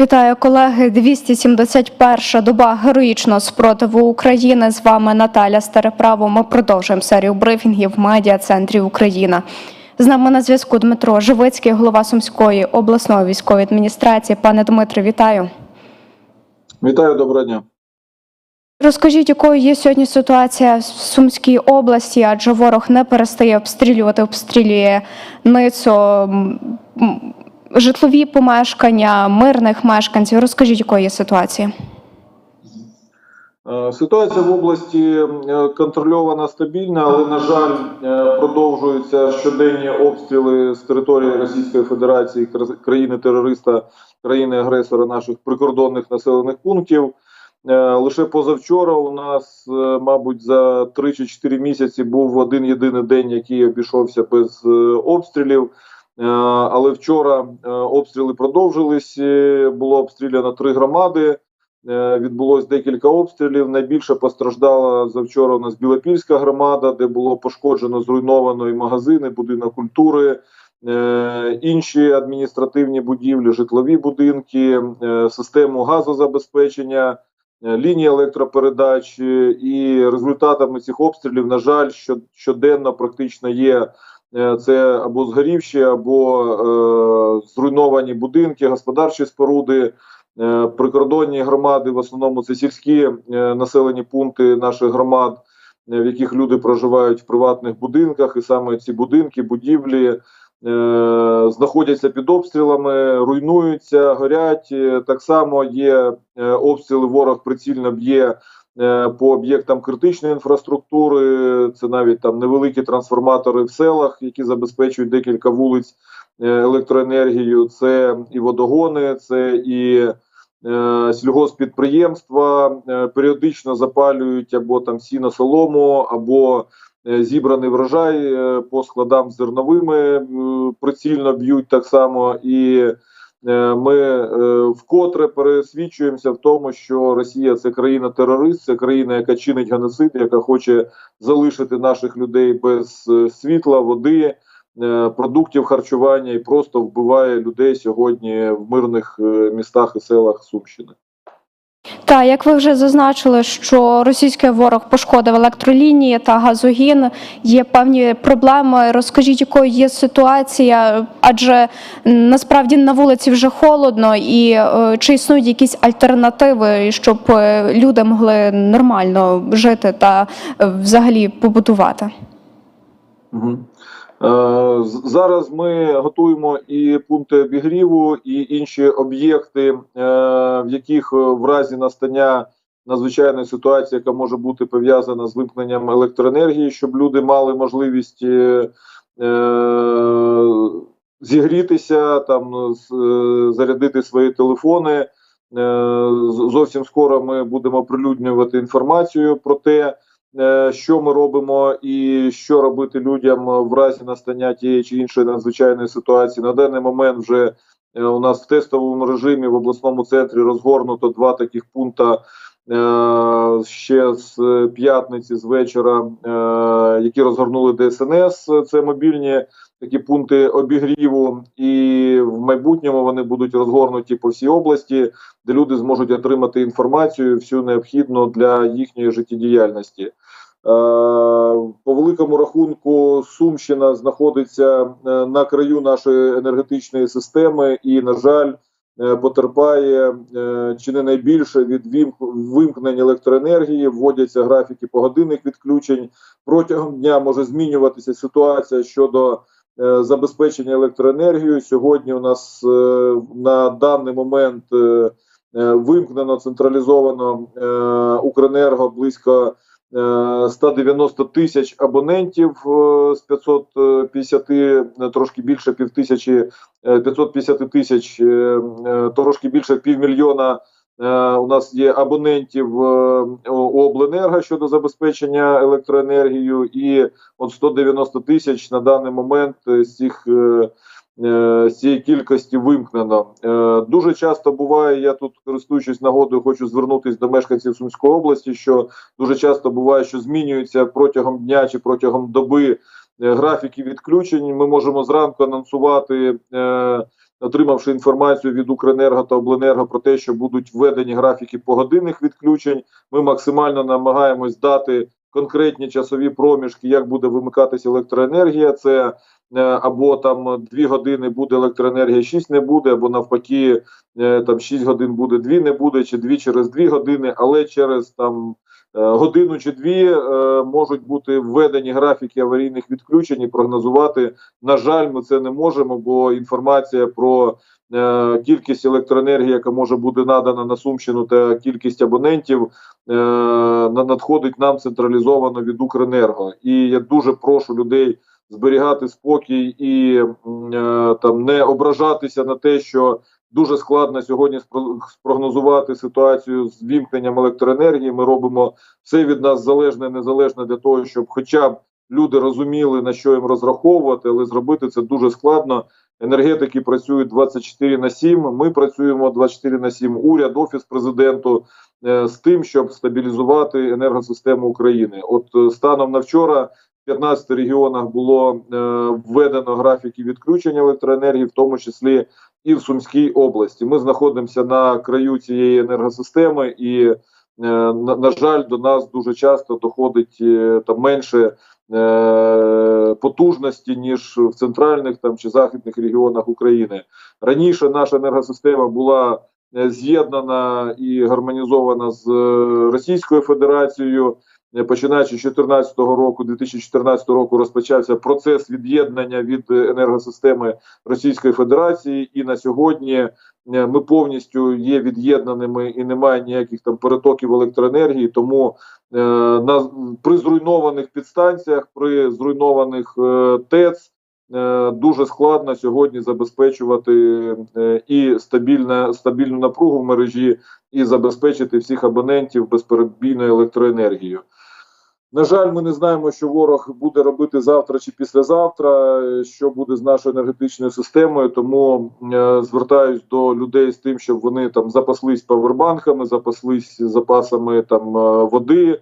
Вітаю колеги. 271 доба героїчного спротиву України. З вами Наталя Стареправо. Ми продовжуємо серію брифінгів в медіа центрі Україна. З нами на зв'язку Дмитро Живицький, голова Сумської обласної військової адміністрації. Пане Дмитре, вітаю. Вітаю, доброго дня. Розкажіть, якою є сьогодні ситуація в Сумській області, адже ворог не перестає обстрілювати, обстрілює м, житлові помешкання, мирних мешканців. Розкажіть, якою є ситуація. Е, Ситуація в області е, контрольована стабільна, але на жаль, е, продовжуються щоденні обстріли з території Російської Федерації, кра- країни-терориста, країни-агресора наших прикордонних населених пунктів. Лише позавчора у нас, мабуть, за 3 чи 4 місяці був один єдиний день, який обійшовся без обстрілів. Е, Але вчора е, обстріли продовжились. е, Було обстріляно три громади. Відбулось декілька обстрілів. Найбільше постраждала завчора у нас Білопільська громада, де було пошкоджено зруйновано і магазини, будинок культури, інші адміністративні будівлі, житлові будинки, систему газозабезпечення, лінії електропередач. Е, І результатами цих обстрілів, на жаль, що, щоденно практично є. Е, Це або згорівші, або е, зруйновані будинки, господарчі споруди, Е, прикордонні громади, в основному це сільські е, населені пункти наших громад, е, в яких люди проживають в приватних будинках, і саме ці будинки, будівлі е, знаходяться під обстрілами, руйнуються, горять. Е, Так само є е, обстріли, ворог прицільно б'є. Е, По об'єктам критичної інфраструктури це навіть там невеликі трансформатори в селах, які забезпечують декілька вулиць е, електроенергією. Це і водогони, це і е, сільгоспідприємства е, періодично запалюють або там сіно солому, або зібраний врожай по складам зерновими прицільно б'ють так само. І ми е, вкотре пересвідчуємося в тому, що Росія це країна-терорист, це країна, яка чинить геноцид, яка хоче залишити наших людей без е, світла, води. е, Продуктів харчування і просто вбиває людей сьогодні в мирних е, містах і селах Сумщини. Та як ви вже зазначили, що російський ворог пошкодив електролінії та газогін, є певні проблеми. Розкажіть, якою є ситуація, адже насправді на вулиці вже холодно, і е, чи існують якісь альтернативи, щоб е, люди могли нормально жити та е, взагалі побудувати? Угу. Е, зараз ми готуємо і пункти обігріву, і інші об'єкти, е, в яких е, в разі настання надзвичайної ситуації, яка може бути пов'язана з вимкненням електроенергії, щоб люди мали можливість зігрітися, там зарядити свої телефони. Зовсім скоро ми будемо оприлюднювати інформацію про те, що ми робимо і що робити людям в разі настання тієї чи іншої надзвичайної ситуації. На даний момент вже е, у нас в тестовому режимі в обласному центрі розгорнуто два таких пункта. е, Ще з п'ятниці з вечора, е, які розгорнули ДСНС, це мобільні такі пункти обігріву, і в майбутньому вони будуть розгорнуті по всій області, де люди зможуть отримати інформацію всю необхідну для їхньої життєдіяльності. Е, По великому рахунку, Сумщина знаходиться е, на краю нашої енергетичної системи, і, на жаль, е, потерпає чи не найбільше від вимкнень електроенергії. Вводяться графіки погодинних відключень. Протягом дня може змінюватися ситуація щодо забезпечення електроенергією. Сьогодні у нас е, на даний момент е, е, вимкнено централізовано е, Укренерго близько е, 190 тисяч абонентів е, з 550, е, трошки більше півтисячі, е, 550 тисяч, е, е, трошки більше півмільйона. Е, У нас є абонентів е, обленерго щодо забезпечення електроенергією, і от 190 тисяч на даний момент з цих е, з цієї кількості вимкнено. Дуже часто буває, я тут користуючись нагодою, хочу звернутися до мешканців Сумської області, що дуже часто буває, що змінюються протягом дня чи протягом доби графіки відключень. Ми можемо зранку анонсувати. Отримавши інформацію від Укренерго та Обленерго про те, що будуть введені графіки погодинних відключень, ми максимально намагаємось дати конкретні часові проміжки, як буде вимикатися електроенергія. Це е, або там 2 години буде електроенергія, 6 не буде, або навпаки, е, там 6 годин буде, 2 не буде, чи 2 через 2 години, але через там годину чи дві е, можуть бути введені графіки аварійних відключень і прогнозувати. На жаль, ми це не можемо, бо інформація про е, кількість електроенергії, яка може бути надана на Сумщину, та кількість абонентів е, на- надходить нам централізовано від Укренерго. І я дуже прошу людей зберігати спокій і е, там не ображатися на те, що дуже складно сьогодні спро- спрогнозувати ситуацію з вімкненням електроенергії. Ми робимо все від нас залежне, незалежне для того, щоб, хоча б люди розуміли на що їм розраховувати, але зробити це дуже складно. Енергетики працюють 24 на 7, Ми працюємо 24 на 7, Уряд, офіс президенту е, з тим, щоб стабілізувати енергосистему України. От е, станом на вчора. В 15 регіонах було е, введено графіки відключення електроенергії, в тому числі і в Сумській області. Ми знаходимося на краю цієї енергосистеми, і е, на, на жаль, до нас дуже часто доходить е, там менше е, потужності ніж в центральних там чи західних регіонах України. Раніше наша енергосистема була е, з'єднана і гармонізована з Російською Федерацією. Е, Починаючи з 2014 року, 2014 року розпочався процес від'єднання від е, енергосистеми Російської Федерації, і на сьогодні е, ми повністю є від'єднаними і немає ніяких там перетоків електроенергії. Тому е, на при зруйнованих підстанціях, при зруйнованих е, ТЕЦ дуже складно сьогодні забезпечувати і стабільне, стабільну напругу в мережі, і забезпечити всіх абонентів безперебійною електроенергією. На жаль, ми не знаємо, що ворог буде робити завтра чи післязавтра, е, що буде з нашою енергетичною системою. Тому е, звертаюсь до людей з тим, щоб вони там запаслись павербанками, запаслись запасами там е, води,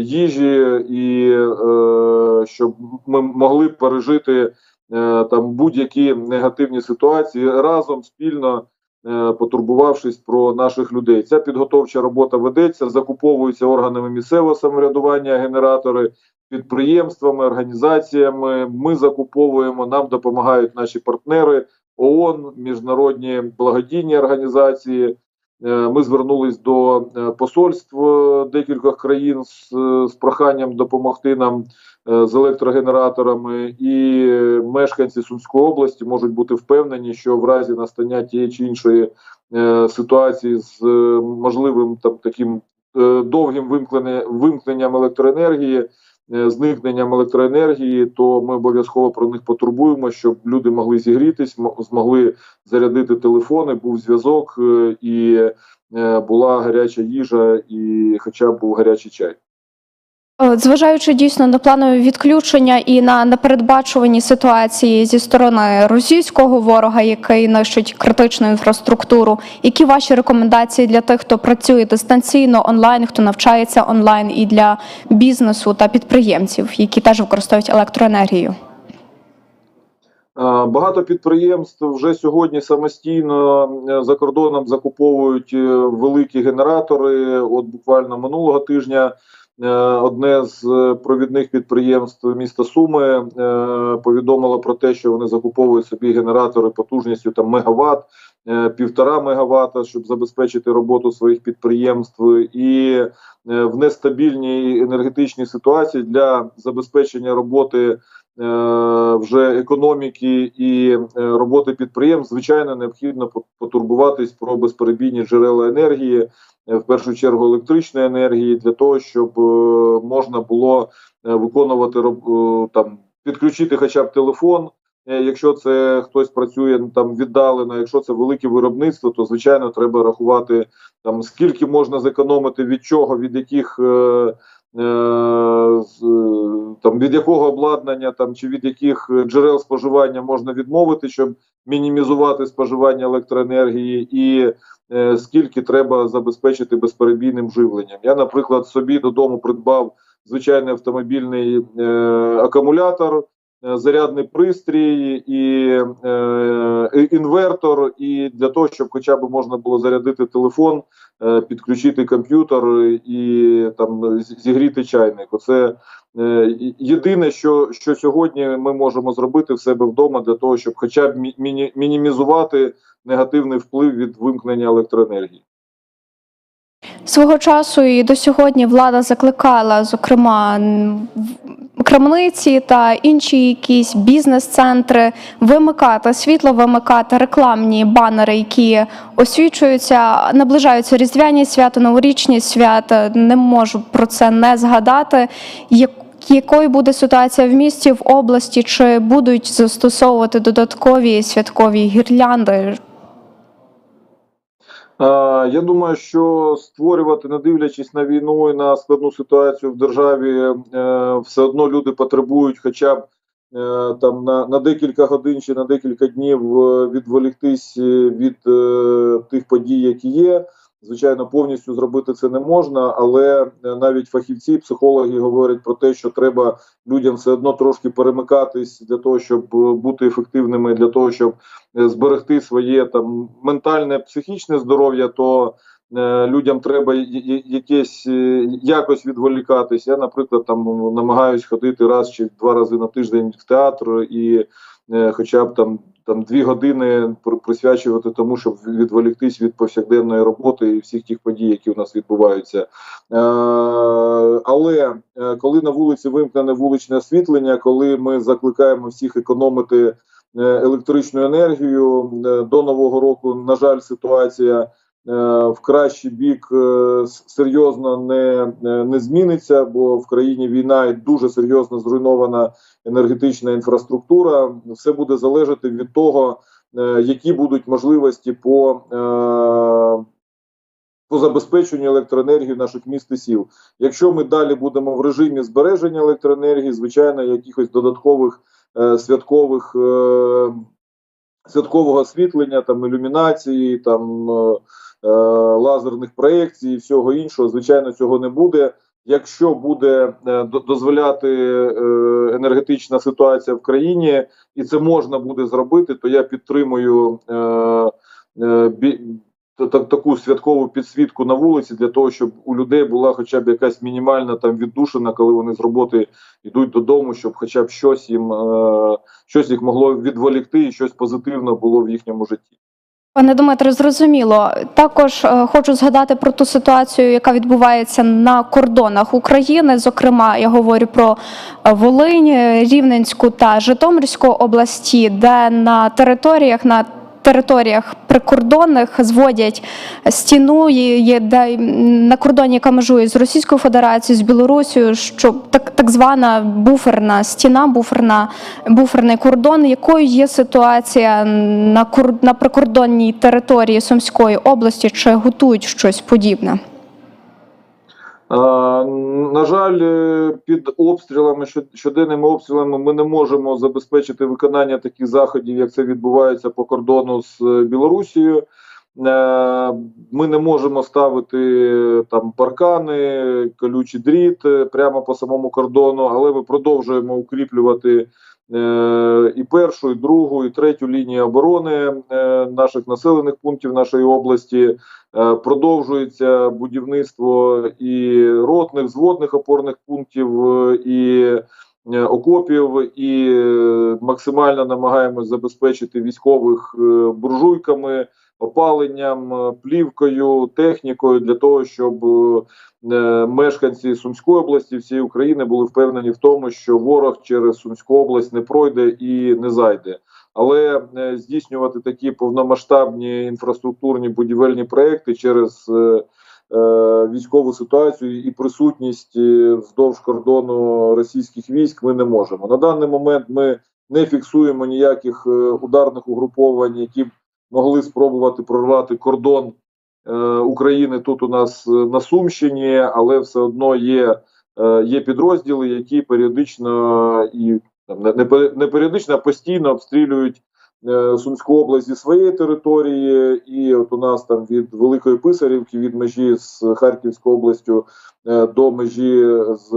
їжі, і е, щоб ми могли пережити е, там будь-які негативні ситуації разом спільно. Е, Потурбувавшись про наших людей, ця підготовча робота ведеться, закуповуються органами місцевого самоврядування, генератори підприємствами, організаціями. Ми закуповуємо, нам допомагають наші партнери ООН, міжнародні благодійні організації. Е, Ми звернулись до е, посольств е, декількох країн з, з проханням допомогти нам з електрогенераторами, і мешканці Сумської області можуть бути впевнені, що в разі настання тієї чи іншої ситуації з можливим там таким довгим вимкнення, вимкненням електроенергії, зникненням електроенергії, то ми обов'язково про них потурбуємо, щоб люди могли зігрітись, мо- змогли зарядити телефони, був зв'язок е, і е, була гаряча їжа, і хоча б був гарячий чай. Е, Зважаючи дійсно на планові відключення і на непередбачувані ситуації зі сторони російського ворога, який нищить критичну інфраструктуру, які ваші рекомендації для тих, хто працює дистанційно онлайн, хто навчається онлайн, і для бізнесу та підприємців, які теж використовують електроенергію? Е, Багато підприємств вже сьогодні самостійно е, за кордоном закуповують великі генератори. От буквально минулого тижня одне з е, провідних підприємств міста Суми е, повідомило про те, що вони закуповують собі генератори потужністю там мегаватт, е, півтора мегаватта, щоб забезпечити роботу своїх підприємств, і е, в нестабільній енергетичній ситуації для забезпечення роботи е, вже економіки і е, роботи підприємств, звичайно, необхідно по- потурбуватись про безперебійні джерела енергії, е, в першу чергу електричної енергії, для того, щоб е, можна було е, виконувати е, там підключити хоча б телефон. Е, Якщо це хтось працює ну, там віддалено, якщо це велике виробництво, то звичайно треба рахувати там скільки можна зекономити від чого, від яких е, е, е, там від якого обладнання там чи від яких е, джерел споживання можна відмовити, щоб мінімізувати споживання електроенергії, і е, скільки треба забезпечити безперебійним живленням. Я, наприклад, собі додому придбав звичайний автомобільний е, акумулятор. Е, зарядний пристрій, і е, інвертор, і для того, щоб хоча б можна було зарядити телефон, е, підключити комп'ютер і там зігріти чайник. Оце е, єдине, що, що сьогодні ми можемо зробити в себе вдома для того, щоб хоча б мі- міні- мінімізувати негативний вплив від вимкнення електроенергії. Свого часу і до сьогодні влада закликала, зокрема, крамниці та інші якісь бізнес-центри вимикати світло, вимикати рекламні банери, які освічуються, наближаються різдвяні свята, новорічні свята. Не можу про це не згадати. Як- Якою буде ситуація в місті, в області, чи будуть застосовувати додаткові святкові гірлянди? Е, Я думаю, що створювати, не дивлячись на війну і на складну ситуацію в державі, е, все одно люди потребують, хоча б е, там на, на декілька годин чи на декілька днів відволіктись від тих подій, які є. Звичайно, повністю зробити це не можна, але е, навіть фахівці, психологи говорять про те, що треба людям все одно трошки перемикатись для того, щоб е, бути ефективними, для того, щоб е, зберегти своє там ментальне, психічне здоров'я, то людям треба якесь е, якось відволікатись. Я, наприклад, там намагаюсь ходити раз чи два рази на тиждень в театр і е, хоча б там. Там дві години присвячувати тому, щоб відволіктись від повсякденної роботи і всіх тих подій, які у нас відбуваються. Е, але е, коли на вулиці вимкнене вуличне освітлення, коли ми закликаємо всіх економити е, електричну енергію е, до нового року, на жаль, ситуація е, в кращий бік е, серйозно не, е, не зміниться, бо в країні війна і дуже серйозно зруйнована енергетична інфраструктура. Все буде залежати від того, е, які будуть можливості по, е, по забезпеченню електроенергії наших міст і сіл. Якщо ми далі будемо в режимі збереження електроенергії, звичайно, якихось додаткових е, святкових е, святкового освітлення, там ілюмінації, там е, е, лазерних проєкцій і всього іншого, звичайно, цього не буде. Якщо буде е, дозволяти е, енергетична ситуація в країні, і це можна буде зробити, то я підтримую е, е, таку святкову підсвітку на вулиці для того, щоб у людей була хоча б якась мінімальна там віддушина, коли вони з роботи йдуть додому, щоб хоча б щось їм е, щось їх могло відволікти, і щось позитивне було в їхньому житті. Пане Дмитре, зрозуміло. Також е, хочу згадати про ту ситуацію, яка відбувається на кордонах України. Зокрема, я говорю про е, Волинь, Рівненську та Житомирську області, де на територіях на територіях прикордонних зводять стіну, є, де на кордоні, яка межує з Російською Федерацією, з Білорусією, що так, так звана буферна стіна, буферна, буферний кордон. Якою є ситуація на, на прикордонній території Сумської області? Чи готують щось подібне? На жаль, е, під обстрілами щоденними обстрілами ми не можемо забезпечити виконання таких заходів, як це відбувається по кордону з е, Білорусією. Е, Ми не можемо ставити там паркани, колючий дріт прямо по самому кордону, але ми продовжуємо укріплювати і першу, і другу, і третю лінії оборони е, наших населених пунктів нашої області. Е, Продовжується будівництво і ротних, зводних опорних пунктів, е, і е, окопів, і е, максимально намагаємось забезпечити військових е, буржуйками, опаленням, е, плівкою, технікою для того, щоб е, е, мешканці Сумської області всієї України були впевнені в тому, що ворог через Сумську область не пройде і не зайде. Але здійснювати такі повномасштабні інфраструктурні будівельні проекти через військову ситуацію і присутність вздовж кордону російських військ ми не можемо. На даний момент ми не фіксуємо ніяких ударних угруповань, які б могли спробувати прорвати кордон е, України тут у нас е, на Сумщині, але все одно є, е, є підрозділи, які періодично і там не, не періодично, а постійно обстрілюють Сумську область зі своєї території, і от у нас там від Великої Писарівки, від межі з Харківською областю до межі з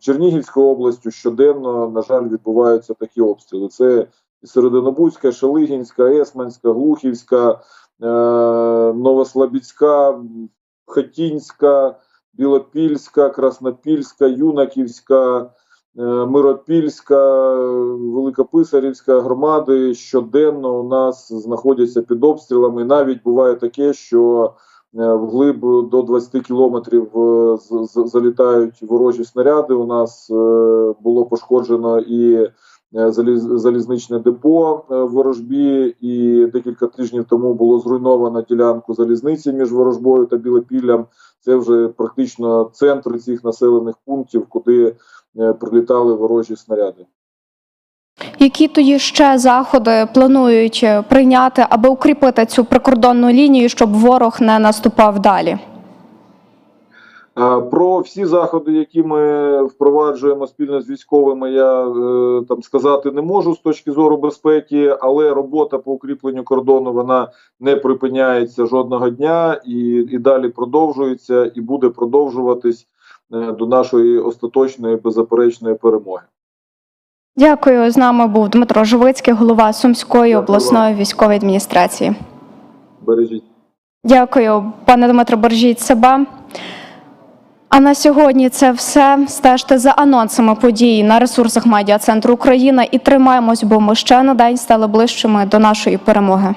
Чернігівською областю щоденно, на жаль, відбуваються такі обстріли. Це Серединобузька, Шелигінська, Есманська, Глухівська, е, Новослобідська, Хатінська, Білопільська, Краснопільська, Юнаківська, е, Миропільська, Великописарівська громади щоденно у нас знаходяться під обстрілами. Навіть буває таке, що е, вглиб до 20 кілометрів залітають ворожі снаряди. У нас було пошкоджено і залізничне депо е, в ворожбі, і декілька тижнів тому було зруйновано ділянку залізниці між ворожбою та Білопіллям. Це вже практично центри цих населених пунктів, куди е, прилітали ворожі снаряди. Які тоді ще заходи планують е, прийняти, аби укріпити цю прикордонну лінію, щоб ворог не наступав далі? Е, Про всі заходи, які ми впроваджуємо спільно з військовими, я е, там сказати не можу з точки зору безпеки, але робота по укріпленню кордону вона не припиняється жодного дня і, і далі продовжується і буде продовжуватись е, до нашої остаточної беззаперечної перемоги. Дякую. З нами був Дмитро Живицький, голова Сумської Дякую обласної військової адміністрації. Бережіть. Дякую, пане Дмитро, бережіть себе. А на сьогодні це все. Стежте за анонсами подій на ресурсах медіа центру Україна і тримаємось, бо ми ще на день стали ближчими до нашої перемоги.